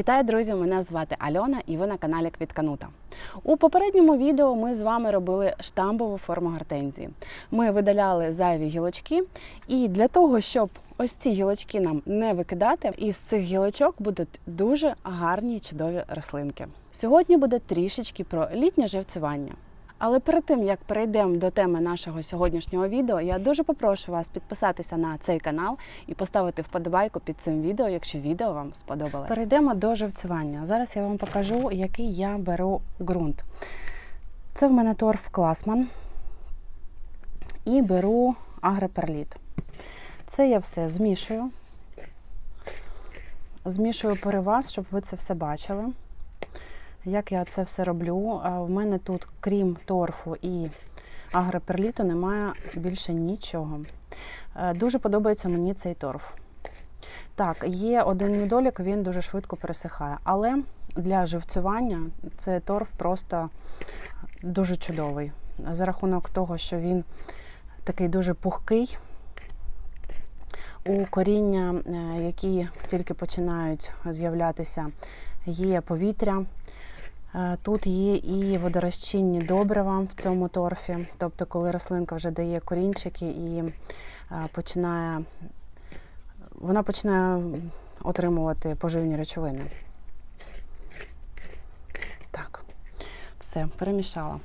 Вітаю, друзі! Мене звати Альона і ви на каналі Квітканута. У попередньому відео ми з вами робили штамбову форму гортензії. Ми видаляли зайві гілочки, і для того, щоб ось ці гілочки нам не викидати, із цих гілочок будуть дуже гарні чудові рослинки. Сьогодні буде трішечки про літнє живцювання. Але перед тим як перейдемо до теми нашого сьогоднішнього відео, я дуже попрошу вас підписатися на цей канал і поставити вподобайку під цим відео, якщо відео вам сподобалось. Перейдемо до живцювання. Зараз я вам покажу, який я беру ґрунт. Це в мене торф Класман і беру агроперліт. Це я все змішую. Змішую переваз, щоб ви це все бачили. Як я це все роблю? В мене тут, крім торфу і агроперліту, немає більше нічого. Е, Дуже подобається мені цей торф. Так, є один недолік, він дуже швидко пересихає. Але для живцювання цей торф просто дуже чудовий. За рахунок того, що він такий дуже пухкий. У коріння, е, які тільки починають з'являтися, є повітря. Е, Тут є і водорозчинні добрива в цьому торфі. Тобто, коли рослинка вже дає корінчики і е, починає, вона починає отримувати поживні речовини. Так, все, перемішала.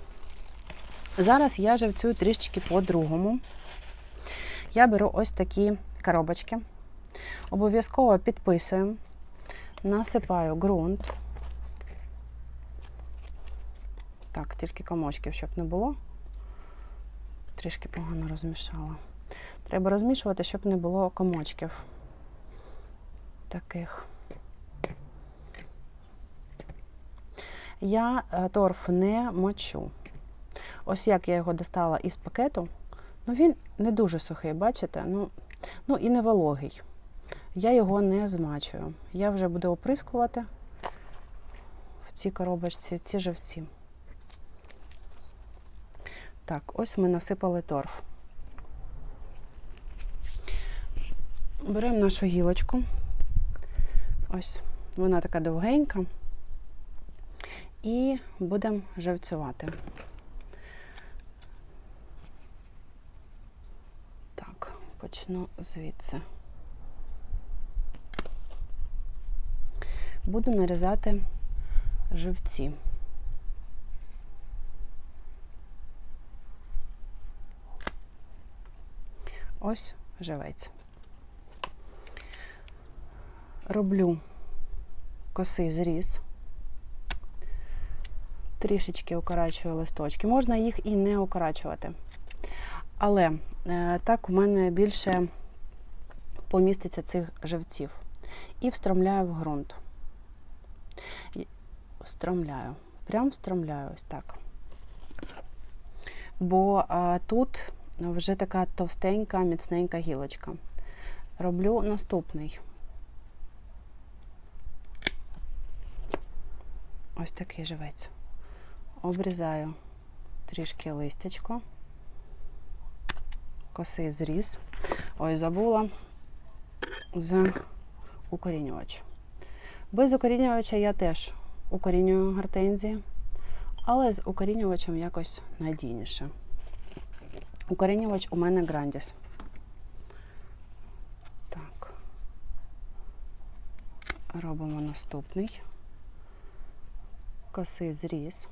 Зараз я живцюю трішечки по-другому. Я беру ось такі коробочки. Обов'язково підписую, насипаю ґрунт. Так, тільки комочків, щоб не було. Трішки погано розмішала. Треба розмішувати, щоб не було комочків. Таких. Я е, торф не мочу. Ось як я його достала із пакету. Ну, він не дуже сухий, бачите? Ну, ну і не вологий. Я його не змачую. Я вже буду оприскувати в цій коробочці ці живці. Так, ось ми насипали торф. Беремо нашу гілочку. Ось, вона така довгенька. І будемо живцювати. Так, почну звідси. Буду нарізати живці. Ось живець. Роблю косий зріз. Трішечки укорачую листочки. Можна їх і не укорачувати. Але е, так у мене більше поміститься цих живців. І встромляю в ґрунт. Встромляю. Прям встромляю ось так. Бо е, тут вже така товстенька, міцненька гілочка. Роблю наступний. Ось такий живець. Обрізаю трішки листячко, косий зріз. Ой, забула за укорінювач. Без укорінювача я теж укорінюю гортензії, але з укорінювачем якось надійніше. Укорінювач у мене Грандіс. Так. Робимо наступний. Косий зріз,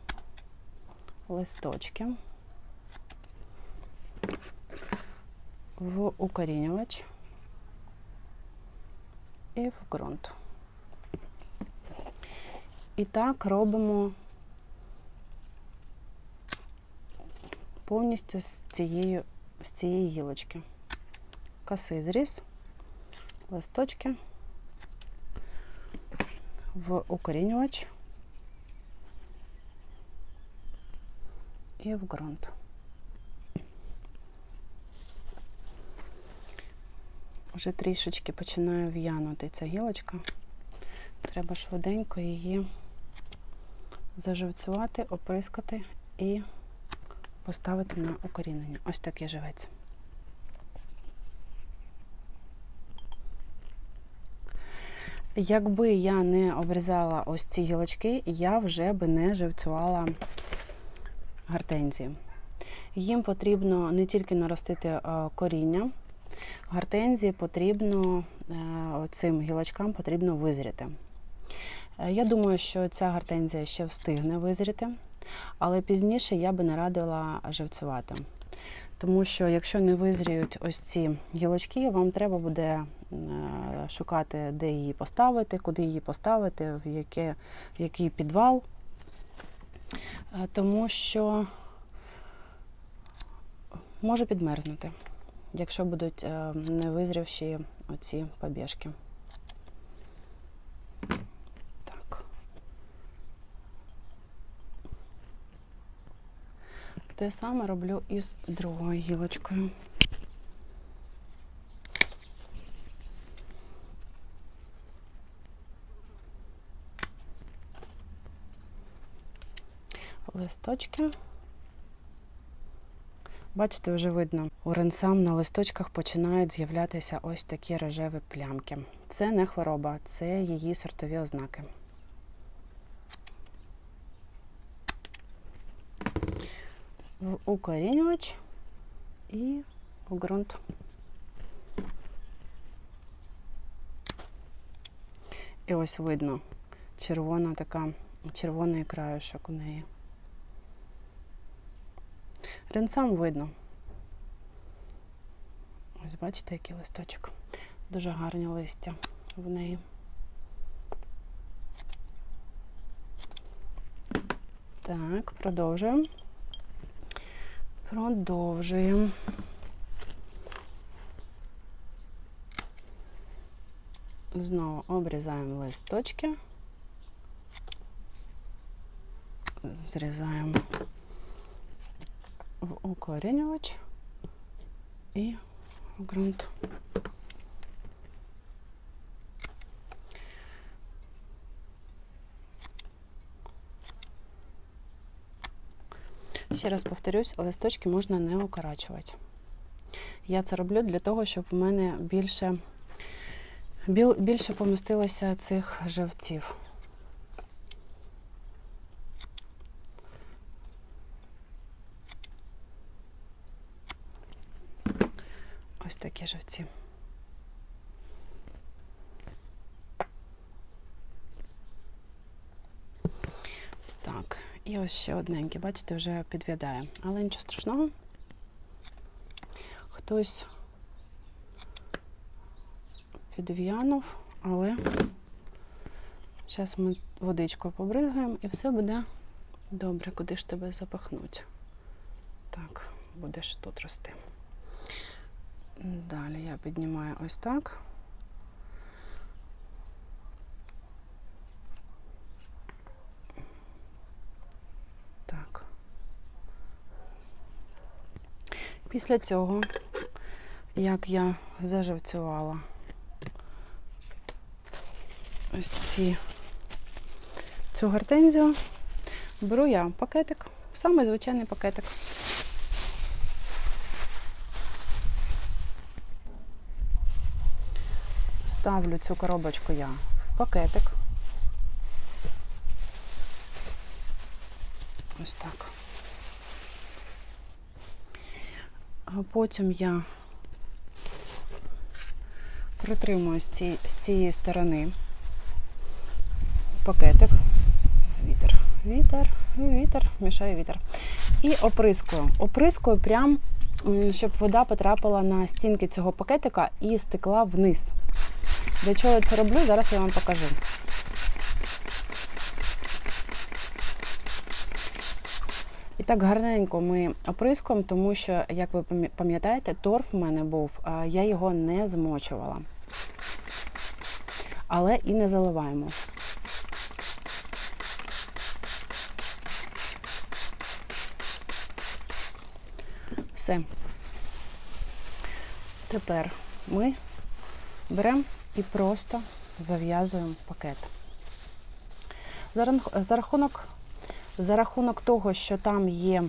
листочки. В укорінювач і в ґрунт. І так робимо повністю з цієї, з цієї гілочки. Косий зріз, листочки в укорінювач і в ґрунт. Вже трішечки починає в'янути ця гілочка. Треба швиденько її заживцювати, оприскати і поставити на укорінення. Ось такий живець. Якби я не обрізала ось ці гілочки, я вже би не живцювала гортензії. Їм потрібно не тільки наростити е, коріння, гортензії потрібно е, цим гілочкам потрібно визріти. Е, Я думаю, що ця гортензія ще встигне визріти, але пізніше я би не радила живцювати. Тому що якщо не визріють ось ці гілочки, вам треба буде е, шукати, де її поставити, куди її поставити, в, яке, в який підвал. Е, Тому що може підмерзнути, якщо будуть е, не визрівші оці побіжки. Так. Те саме роблю із другою гілочкою. Листочки. Бачите, вже видно, у ренсам на листочках починають з'являтися ось такі рожеві плямки. Це не хвороба, це її сортові ознаки. В укорінювач і у ґрунт. І ось видно червона така, червоний краюшок у неї. Ренцам видно. Ось бачите, який листочок. Дуже гарні листя в неї. Так, продовжуємо. Продовжуємо. Знову обрізаємо листочки, зрізаємо в укорінювач і в ґрунт. Ще раз повторюсь, листочки можна не укорачувати. Я це роблю для того, щоб в мене більше, біл- більше помістилося цих живців. Ось такі живці. Так, і ось ще одненький, бачите, вже підв'ядає. Але нічого страшного. Хтось підв'янув, але зараз ми водичкою побризгаємо і все буде добре, куди ж тебе запахнуть. Так, будеш тут рости. Далі я піднімаю ось. Так. Після цього, як я заживцювала ось ці цю гортензію, беру я пакетик, самий звичайний пакетик. Ставлю цю коробочку я в пакетик. Ось так. А потім я притримую з цієї, з цієї сторони пакетик. Вітер, вітер, вітер, мішає вітер. І оприскую. Оприскую прям, щоб вода потрапила на стінки цього пакетика і стекла вниз. Для чого я це роблю? Зараз я вам покажу. І так гарненько ми оприскуємо, тому що, як ви пам'ятаєте, торф в мене був, я його не змочувала. Але і не заливаємо. Все. Тепер ми беремо і просто зав'язуємо пакет. За рахунок, за рахунок того, що там є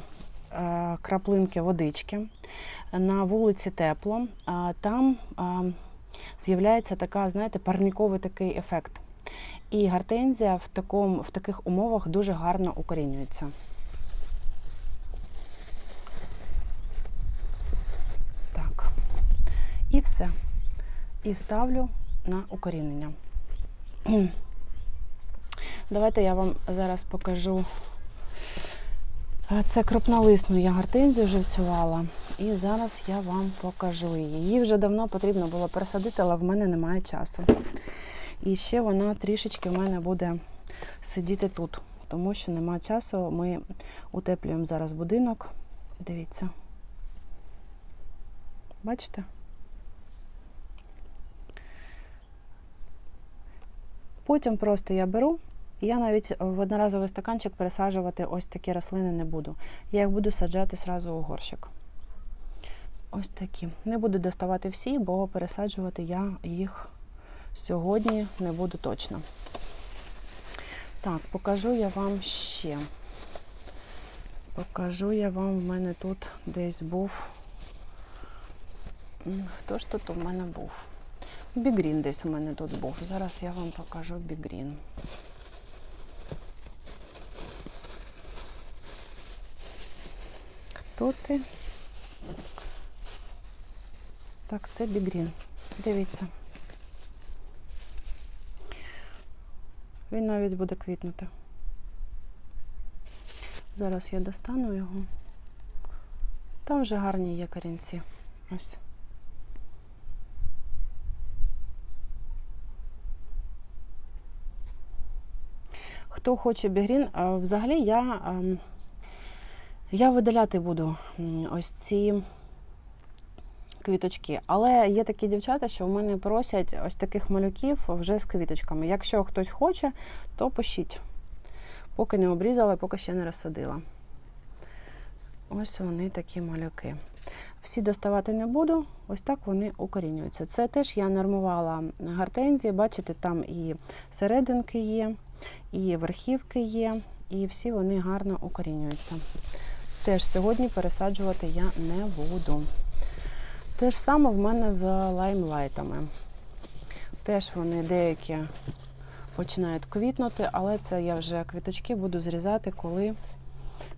е, краплинки водички, на вулиці тепло, там з'являється така, знаєте, парниковий такий ефект. І гортензія в, такому, в таких умовах дуже гарно укорінюється. Так. І все. І ставлю на укорінення. Давайте я вам зараз покажу. Е, Це крупнолисну я гортензію живцювала. І зараз я вам покажу її. Її вже давно потрібно було пересадити, але в мене немає часу. І ще вона трішечки в мене буде сидіти тут, тому що немає часу. Ми утеплюємо зараз будинок. Дивіться. Бачите? Потім просто я беру, і я навіть в одноразовий стаканчик пересаджувати ось такі рослини не буду. Я їх буду саджати зразу у горщик. Ось такі. Не буду доставати всі, бо пересаджувати я їх сьогодні не буду точно. Так, покажу я вам ще. Покажу я вам, в мене тут десь був. Хто ж тут у мене був? Бігрін десь у мене тут був. Зараз я вам покажу бігрін. Хто? Так, це бігрін. Дивіться. Він навіть буде квітнути. Зараз я достану його. Там вже гарні є корінці. Ось. Хто хоче бігрін, взагалі я, ем, я видаляти буду ось ці квіточки. Але є такі дівчата, що в мене просять ось таких малюків вже з квіточками. Якщо хтось хоче, то пишіть. Поки не обрізала, поки ще не розсадила. Ось вони такі малюки. Всі доставати не буду, ось так вони укорінюються. Це теж я нормувала гортензії, бачите, там і серединки є, і верхівки є, і всі вони гарно укорінюються. Теж сьогодні пересаджувати я не буду. Те ж саме в мене з лаймлайтами. Теж вони деякі починають квітнути, але це я вже квіточки буду зрізати, коли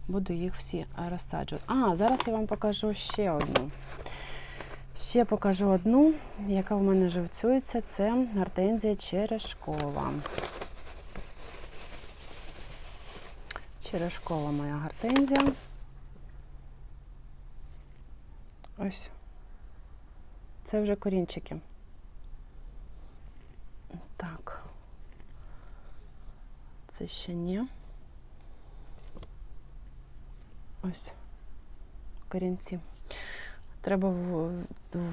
буду їх всі розсаджувати. А, зараз я вам покажу ще одну. Ще покажу одну, яка в мене живцюється, це гортензія черешкова. Черешкова моя гортензія. Ось. Це вже корінчики. Так. Це ще ні. Ось корінці. Треба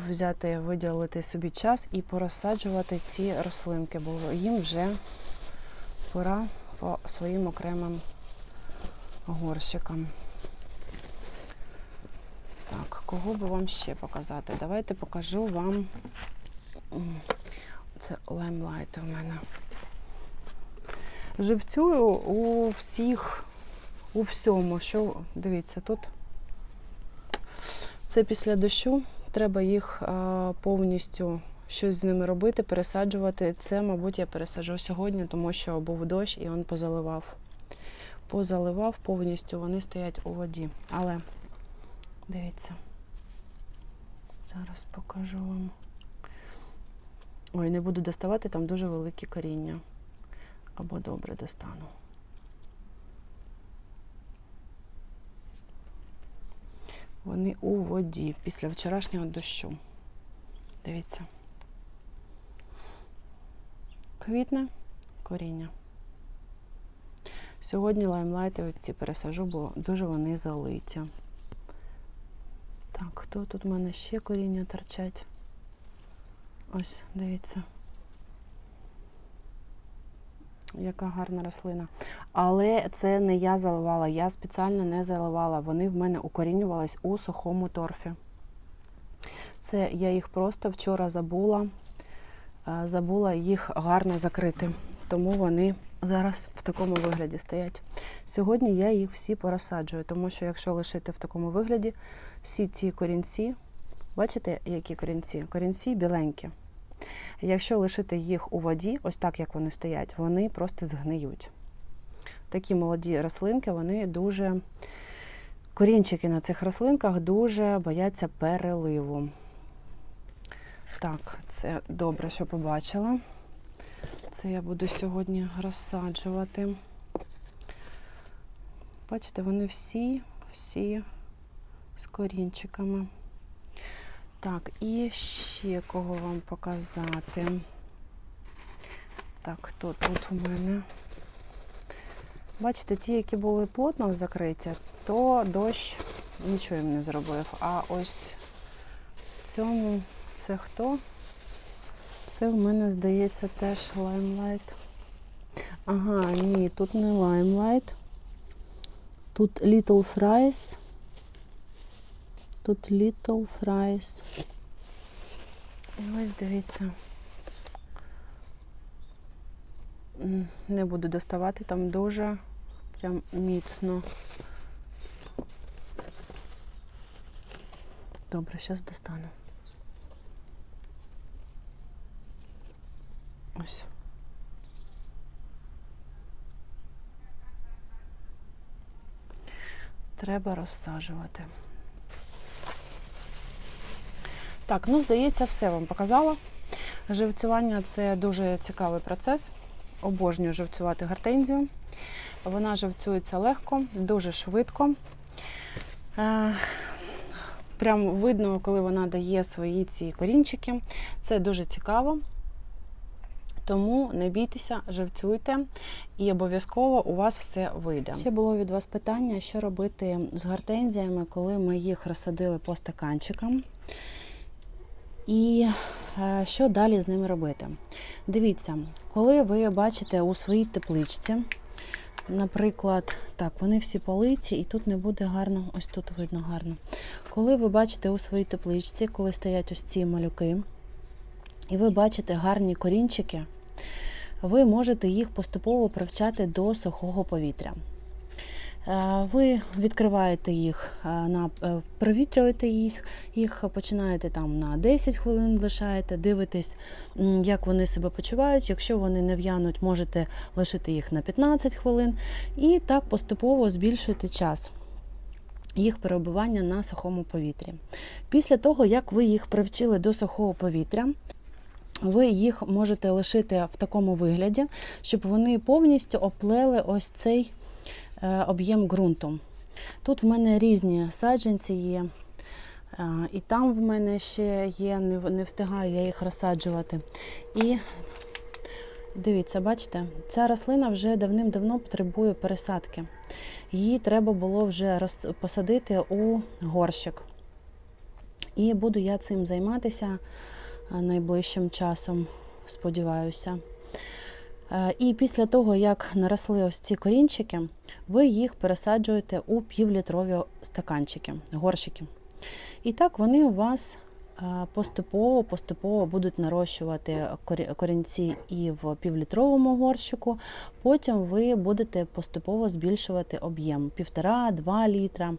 взяти, виділити собі час і порозсаджувати ці рослинки, бо їм вже пора по своїм окремим горщикам. Кого би вам ще показати? Давайте покажу вам. Це лаймлайт у мене. Живцюю у всіх, у всьому, що дивіться, тут це після дощу. Треба їх повністю щось з ними робити, пересаджувати. Це, мабуть, я пересаджу сьогодні, тому що був дощ і він позаливав. Позаливав повністю, вони стоять у воді. Але дивіться. Зараз покажу вам. Ой, не буду доставати, там дуже великі коріння. Або добре достану. Вони у воді після вчорашнього дощу. Дивіться. Квітне коріння. Сьогодні лаймлайти оці пересажу, бо дуже вони залиті. Так, хто тут в мене ще коріння торчать? Ось, дивіться. Яка гарна рослина. Але це не я заливала, я спеціально не заливала. Вони в мене укорінювались у сухому торфі. Це я їх просто вчора забула, е, забула їх гарно закрити. Тому вони зараз в такому вигляді стоять. Сьогодні я їх всі порозсаджую, тому що якщо лишити в такому вигляді, всі ці корінці, бачите, які корінці? Корінці біленькі. Якщо лишити їх у воді, ось так як вони стоять, вони просто згниють. Такі молоді рослинки, вони дуже. Корінчики на цих рослинках дуже бояться переливу. Так, це добре, що побачила. Це я буду сьогодні розсаджувати. Бачите, вони всі, всі з корінчиками. Так, і ще кого вам показати. Так, хто тут у мене? Бачите, ті, які були плотно закриті, то дощ нічого їм не зробив. А ось цьому це хто? Це в мене, здається, теж лаймлайт. Ага, ні, тут не лаймлайт. Тут Little Fries. Тут Little Fries. І ось дивіться. Не буду доставати, там дуже прям міцно. Добре, зараз достану. Ось. Треба розсаджувати. Так, ну здається, все вам показала. Живцювання це дуже цікавий процес. Обожнюю живцювати гортензію. Вона живцюється легко, дуже швидко. Е, Прям видно, коли вона дає свої ці корінчики. Це дуже цікаво. Тому не бійтеся, живцюйте, і обов'язково у вас все вийде. Ще було від вас питання, що робити з гортензіями, коли ми їх розсадили по стаканчикам. І е, що далі з ними робити? Дивіться, коли ви бачите у своїй тепличці, наприклад, так, вони всі политі, і тут не буде гарно, ось тут видно гарно. Коли ви бачите у своїй тепличці, коли стоять ось ці малюки, і ви бачите гарні корінчики, ви можете їх поступово привчати до сухого повітря. Е, Ви відкриваєте їх, е, е, провітрюєте їх, їх починаєте там на 10 хвилин лишаєте, дивитесь, як вони себе почувають. Якщо вони не в'януть, можете лишити їх на 15 хвилин. І так поступово збільшуєте час їх перебування на сухому повітрі. Після того, як ви їх привчили до сухого повітря, ви їх можете лишити в такому вигляді, щоб вони повністю оплели ось цей е, об'єм ґрунту. Тут в мене різні саджанці є. е, І там в мене ще є, не встигаю я їх розсаджувати. І дивіться, бачите, ця рослина вже давним-давно потребує пересадки. Її треба було вже посадити у горщик. І буду я цим займатися найближчим часом, сподіваюся. Е, І після того, як наросли ось ці корінчики, ви їх пересаджуєте у півлітрові стаканчики, горщики. І так вони у вас е, поступово поступово будуть нарощувати корінці і в півлітровому горщику. Потім ви будете поступово збільшувати об'єм 1,5-2 літра.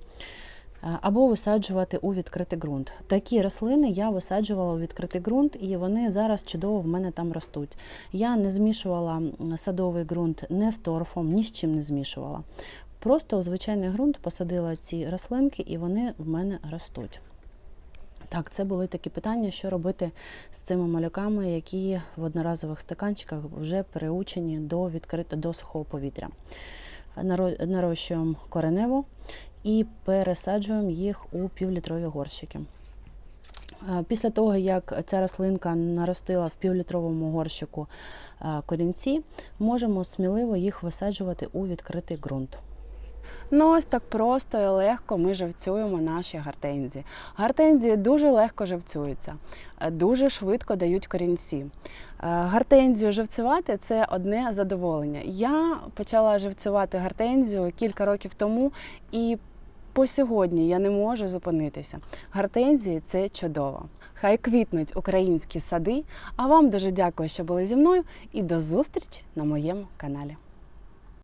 Або висаджувати у відкритий ґрунт. Такі рослини я висаджувала у відкритий ґрунт, і вони зараз чудово в мене там ростуть. Я не змішувала садовий ґрунт не з торфом, ні з чим не змішувала. Просто у звичайний ґрунт посадила ці рослинки, і вони в мене ростуть. Так, це були такі питання, що робити з цими малюками, які в одноразових стаканчиках вже переучені до відкритого до сухого повітря. Наро- Нарощуємо кореневу і пересаджуємо їх у півлітрові горщики. Після того, як ця рослинка наростила в півлітровому горщику корінці, можемо сміливо їх висаджувати у відкритий ґрунт. Ну, ось так просто і легко ми живцюємо наші гортензії. Гортензії дуже легко живцюються, е, дуже швидко дають корінці. Е, Гортензію живцювати це одне задоволення. Я почала живцювати гортензію кілька років тому і по сьогодні я не можу зупинитися. Гортензії це чудово. Хай квітнуть українські сади. А вам дуже дякую, що були зі мною, і до зустрічі на моєму каналі.